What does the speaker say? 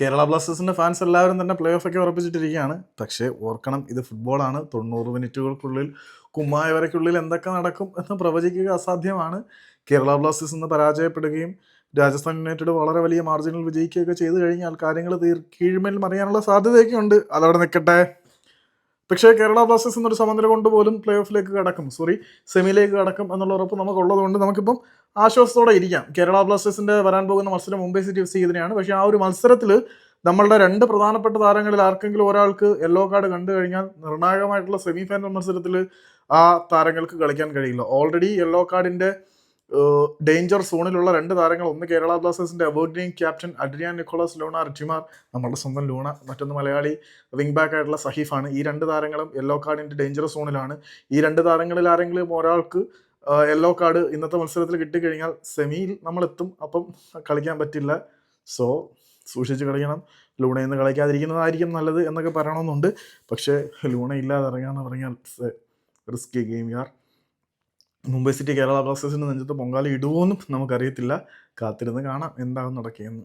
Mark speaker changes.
Speaker 1: കേരള ബ്ലാസ്റ്റേഴ്സിന്റെ ഫാൻസ് എല്ലാവരും തന്നെ പ്ലേ ഓഫ് ഒക്കെ ഉറപ്പിച്ചിട്ടിരിക്കുകയാണ്. പക്ഷേ ഓർക്കണം ഇത് ഫുട്ബോളാണ് തൊണ്ണൂറ് മിനിറ്റുകൾക്കുള്ളിൽ കുമ്മായ വരയ്ക്കുള്ളിൽ എന്തൊക്കെ നടക്കും എന്ന് പ്രവചിക്കുക അസാധ്യമാണ്. കേരള ബ്ലാസ്റ്റേഴ്സ് ഇന്ന് പരാജയപ്പെടുകയും രാജസ്ഥാൻ യുണൈറ്റഡ് വളരെ വലിയ മാർജിനിൽ വിജയിക്കുകയൊക്കെ ചെയ്തു കഴിഞ്ഞാൽ കാര്യങ്ങൾ തീർ കീഴ്മേൽ മറിയാനുള്ള സാധ്യതയൊക്കെ ഉണ്ട് അതവിടെ നിൽക്കട്ടെ. പക്ഷേ കേരള ബ്ലാസ്റ്റേഴ്സ് എന്നൊരു സമനില കൊണ്ട് പോലും പ്ലേ ഓഫിലേക്ക് കടക്കും. സോറി സെമിയിലേക്ക് കടക്കും എന്നുള്ള ഉറപ്പ് നമുക്കുള്ളതുകൊണ്ട് നമുക്കിപ്പം ആശ്വാസത്തോടെ ഇരിക്കാം. കേരള ബ്ലാസ്റ്റേഴ്സിന്റെ വരാൻ പോകുന്ന മത്സരം മുംബൈ സിറ്റി എഫ് സി ഇതിനെയാണ്. പക്ഷേ ആ ഒരു മത്സരത്തിൽ നമ്മളുടെ രണ്ട് പ്രധാനപ്പെട്ട താരങ്ങളിൽ ആർക്കെങ്കിലും ഒരാൾക്ക് യെല്ലോ കാർഡ് കണ്ടു കഴിഞ്ഞാൽ നിർണായകമായിട്ടുള്ള സെമി ഫൈനൽ മത്സരത്തിൽ ആ താരങ്ങൾക്ക് കളിക്കാൻ കഴിയില്ല. ഓൾറെഡി യെല്ലോ കാർഡിന്റെ ഡേഞ്ചർ സോണിലുള്ള രണ്ട് താരങ്ങൾ. ഒന്ന് കേരള ബ്ലാസ്റ്റേഴ്സിന്റെ evergreen captain Adrian Nicolas Luna റിറ്റിമാർ നമ്മുടെ സ്വന്തം ലൂണ. മറ്റൊന്ന് മലയാളി വിങ് ബാക്ക് ആയിട്ടുള്ള സഹീഫാണ്. ഈ രണ്ട് താരങ്ങളും യെല്ലോ കാർഡിന്റെ ഡേഞ്ചർ സോണിലാണ്. ഈ രണ്ട് താരങ്ങളിൽ ആരെങ്കിലും ഒരാൾക്ക് യെല്ലോ കാർഡ് ഇന്നത്തെ മത്സരത്തിൽ കിട്ടിക്കഴിഞ്ഞാൽ സെമിയിൽ നമ്മളെത്തും. അപ്പം കളിക്കാൻ പറ്റില്ല. സോ സൂക്ഷിച്ച് കളിക്കണം. ലൂണയിൽ നിന്ന് കളിക്കാതിരിക്കുന്നതായിരിക്കും നല്ലത് എന്നൊക്കെ പറയണമെന്നുണ്ട്. പക്ഷേ ലൂണ ഇല്ലാതെ ഇറങ്ങാന്ന് പറഞ്ഞാൽ റിസ്കി ഗെയിം യാർ മുംബൈ സിറ്റി കേരള ബ്ലാസ്റ്റേഴ്സിന്റെ നെഞ്ചത്ത് പൊങ്കാല ഇടുമോന്നും നമുക്കറിയത്തില്ല. കാത്തിരുന്ന് കാണാം എന്താകും നടക്കുകയെന്ന്.